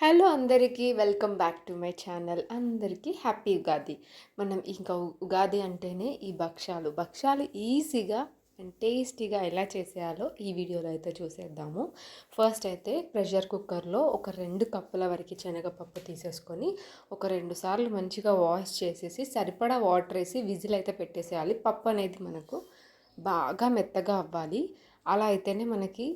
Hello అందరికీ welcome back to my channel అందరికీ happy Ugadi. మనం ఇంకా ఉగాది అంటేనే ఈ భక్ష్యాలు. భక్ష్యాలు ఈజీగా అండ్ టేస్టీగా ఎలా చేసేయాలో ఈ వీడియోలో అయితే చూసేద్దాము. ఫస్ట్ అయితే ప్రెషర్ కుక్కర్లో ఒక రెండు కప్పుల వరకు శనగపప్పు తీసేసుకొని ఒక రెండు సార్లు మంచిగా వాష్ చేసేసి సరిపడా వాటర్ వేసి విజిల్ అయితే పెట్టేసేయాలి. పప్పు అనేది మనకు బాగా మెత్తగా అవ్వాలి. అలా అయితేనే మనకి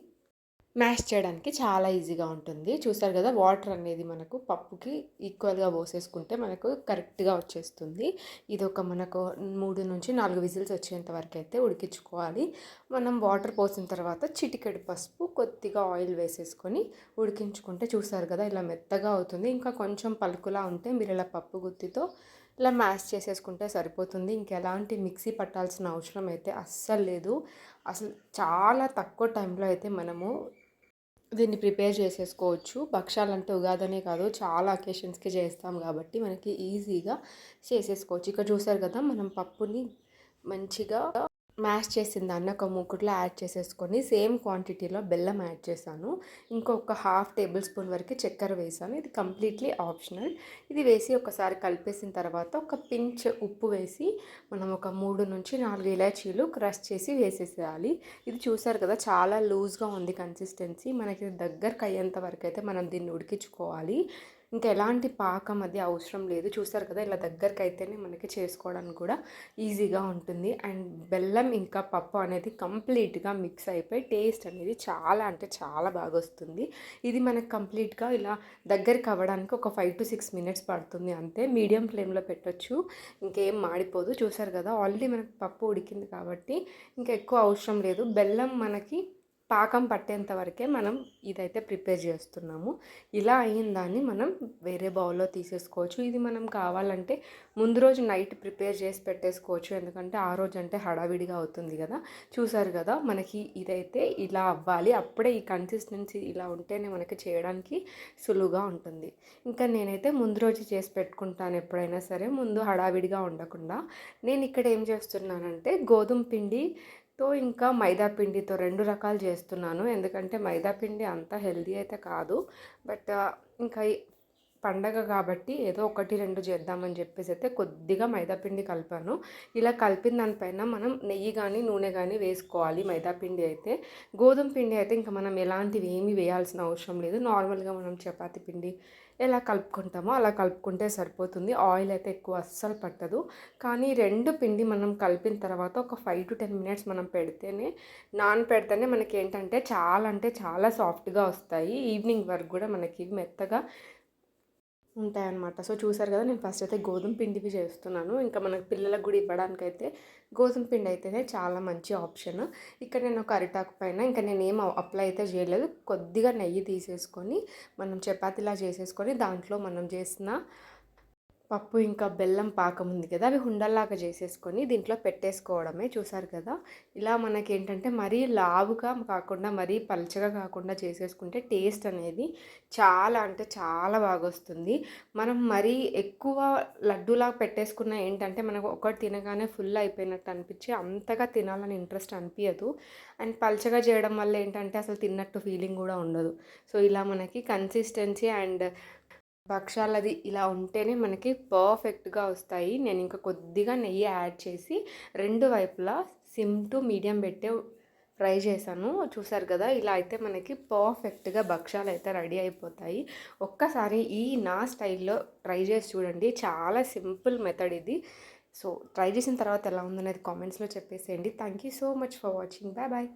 మ్యాష్ చేయడానికి చాలా ఈజీగా ఉంటుంది. చూసారు కదా వాటర్ అనేది మనకు పప్పుకి ఈక్వల్గా పోసేసుకుంటే మనకు కరెక్ట్గా వచ్చేస్తుంది. ఇది ఒక మనకు మూడు నుంచి నాలుగు విజిల్స్ వచ్చేంత వరకు అయితే ఉడికించుకోవాలి. మనం వాటర్ పోసిన తర్వాత చిటికెడు పసుపు కొద్దిగా ఆయిల్ వేసేసుకొని ఉడికించుకుంటే చూసారు కదా ఇలా మెత్తగా అవుతుంది. ఇంకా కొంచెం పలుకులా ఉంటే మీరు ఇలా పప్పు గుత్తితో ఇలా మ్యాష్ చేసేసుకుంటే సరిపోతుంది. ఇంకెలాంటి మిక్సీ పట్టాల్సిన అవసరం అయితే అస్సలు లేదు. అసలు చాలా తక్కువ టైంలో అయితే మనము దీన్ని ప్రిపేర్ చేసేసుకోవచ్చు. భక్షాలు అంటే ఉగాదనే కాదు చాలా అకేషన్స్కి చేస్తాం కాబట్టి మనకి ఈజీగా చేసేసుకోవచ్చు. ఇక్కడ చూసారు కదా మనం పప్పుని మంచిగా మ్యాష్ చేసిన దాన్ని ఒక మూకుట్లో యాడ్ చేసేసుకొని సేమ్ క్వాంటిటీలో బెల్లం యాడ్ చేశాను. ఇంకొక హాఫ్ టేబుల్ స్పూన్ వరకు చక్కెర వేసాను ఇది కంప్లీట్లీ ఆప్షనల్ ఇది వేసి ఒకసారి కలిపేసిన తర్వాత ఒక పించ్ ఉప్పు వేసి మనం ఒక మూడు నుంచి నాలుగు ఇలాచీలు క్రష్ చేసి వేసేసేయాలి. ఇది చూసారు కదా చాలా లూజ్గా ఉంది కన్సిస్టెన్సీ మనకి దగ్గరకు అయ్యేంత వరకు అయితే మనం దీన్ని ఉడికించుకోవాలి. ఇంకా ఎలాంటి పాకం అది అవసరం లేదు. చూస్తారు కదా ఇలా దగ్గరికి అయితేనే మనకి చేసుకోవడానికి కూడా ఈజీగా ఉంటుంది. అండ్ బెల్లం ఇంకా పప్పు అనేది కంప్లీట్గా మిక్స్ అయిపోయి టేస్ట్ అనేది చాలా అంటే చాలా బాగా వస్తుంది. ఇది మనకు కంప్లీట్గా ఇలా దగ్గరికి అవ్వడానికి ఒక ఫైవ్ టు సిక్స్ మినిట్స్ పడుతుంది అంతే. మీడియం ఫ్లేమ్లో పెట్టచ్చు. ఇంకేం మాడిపోదు. చూసారు కదా ఆల్రెడీ మనకు పప్పు ఉడికింది కాబట్టి ఇంకా ఎక్కువ అవసరం లేదు. బెల్లం మనకి పాకం పట్టేంత వరకే మనం ఇదైతే ప్రిపేర్ చేస్తున్నాము. ఇలా అయిన దాన్ని మనం వేరే బౌల్లో తీసేసుకోవచ్చు. ఇది మనం కావాలంటే ముందు రోజు నైట్ ప్రిపేర్ చేసి పెట్టేసుకోవచ్చు. ఎందుకంటే ఆ రోజు అంటే హడావిడిగా అవుతుంది కదా. చూసారు కదా మనకి ఇదైతే ఇలా అవ్వాలి. అప్పుడే ఈ కన్సిస్టెన్సీ ఇలా ఉంటేనే మనకి చేయడానికి సులువుగా ఉంటుంది. ఇంకా నేనైతే ముందు రోజు చేసి పెట్టుకుంటాను ఎప్పుడైనా సరే. ముందు హడావిడిగా ఉండకుండా. నేను ఇక్కడ ఏం చేస్తున్నానంటే గోధుమ పిండి తో ఇంకా మైదా పిండితో రెండు రకాలు చేస్తున్నాను. ఎందుకంటే మైదా పిండి అంత హెల్దీ అయితే కాదు. బట్ ఇంకా పండగ కాబట్టి ఏదో ఒకటి రెండు చేద్దామని చెప్పేసి అయితే కొద్దిగా మైదాపిండి కలిపాను. ఇలా కలిపిన దానిపైన మనం నెయ్యి కానీ నూనె కానీ వేసుకోవాలి మైదాపిండి అయితే. గోధుమ పిండి అయితే ఇంకా మనం ఎలాంటివి ఏమీ వేయాల్సిన అవసరం లేదు. నార్మల్గా మనం చపాతి పిండి ఎలా కలుపుకుంటామో అలా కలుపుకుంటే సరిపోతుంది. ఆయిల్ అయితే ఎక్కువ అస్సలు పట్టదు. కానీ రెండు పిండి మనం కలిపిన తర్వాత ఒక ఫైవ్ టు టెన్ మినిట్స్ మనం పెడితేనే నాన్ పెడితేనే మనకి ఏంటంటే చాలా అంటే చాలా సాఫ్ట్గా వస్తాయి. ఈవినింగ్ వరకు కూడా మనకి మెత్తగా ఉంటాయన్నమాట. సో చూసారు కదా నేను ఫస్ట్ అయితే గోధుమ పిండివి చేస్తున్నాను. ఇంకా మనకు పిల్లలకు కూడా ఇవ్వడానికి అయితే గోధుమ పిండి అయితేనే చాలా మంచి ఆప్షన్ ఇక్కడ నేను ఒక అరిటాకు పైన ఇంకా నేను ఏం అప్లై అయితే చేయలేదు. కొద్దిగా నెయ్యి తీసేసుకొని మనం చపాతీలా చేసేసుకొని దాంట్లో మనం చేసిన పప్పు ఇంకా బెల్లం పాకం ఉంది కదా అవి హుండల్లాగా చేసేసుకొని దీంట్లో పెట్టేసుకోవడమే చూసారు కదా. ఇలా మనకి ఏంటంటే మరీ లావుగా కాకుండా మరీ పల్చగా కాకుండా చేసేసుకుంటే టేస్ట్ అనేది చాలా అంటే చాలా బాగా వస్తుంది మనం మరీ ఎక్కువ లడ్డూలాగా పెట్టేసుకున్న ఏంటంటే మనకు ఒకటి తినగానే ఫుల్ అయిపోయినట్టు అనిపించి అంతగా తినాలని ఇంట్రెస్ట్ అనిపించదు అండ్ పల్చగా చేయడం వల్ల ఏంటంటే అసలు తిన్నట్టు ఫీలింగ్ కూడా ఉండదు. సో ఇలా మనకి కన్సిస్టెన్సీ అండ్ భక్షాలది ఇలా ఉంటేనే మనకి పర్ఫెక్ట్గా వస్తాయి. నేను ఇంకా కొద్దిగా నెయ్యి యాడ్ చేసి రెండు వైపులా సిమ్ టు మీడియం పెట్టే ఫ్రై చేశాను. చూసారు కదా ఇలా అయితే మనకి పర్ఫెక్ట్గా భక్షాలు అయితే రెడీ అయిపోతాయి. ఒక్కసారి ఈ నా స్టైల్లో ట్రై చేసి చూడండి. చాలా సింపుల్ మెథడ్ ఇది. సో ట్రై చేసిన తర్వాత ఎలా ఉందనేది కామెంట్స్లో చెప్పేసేయండి. Thank you so much for watching. Bye bye.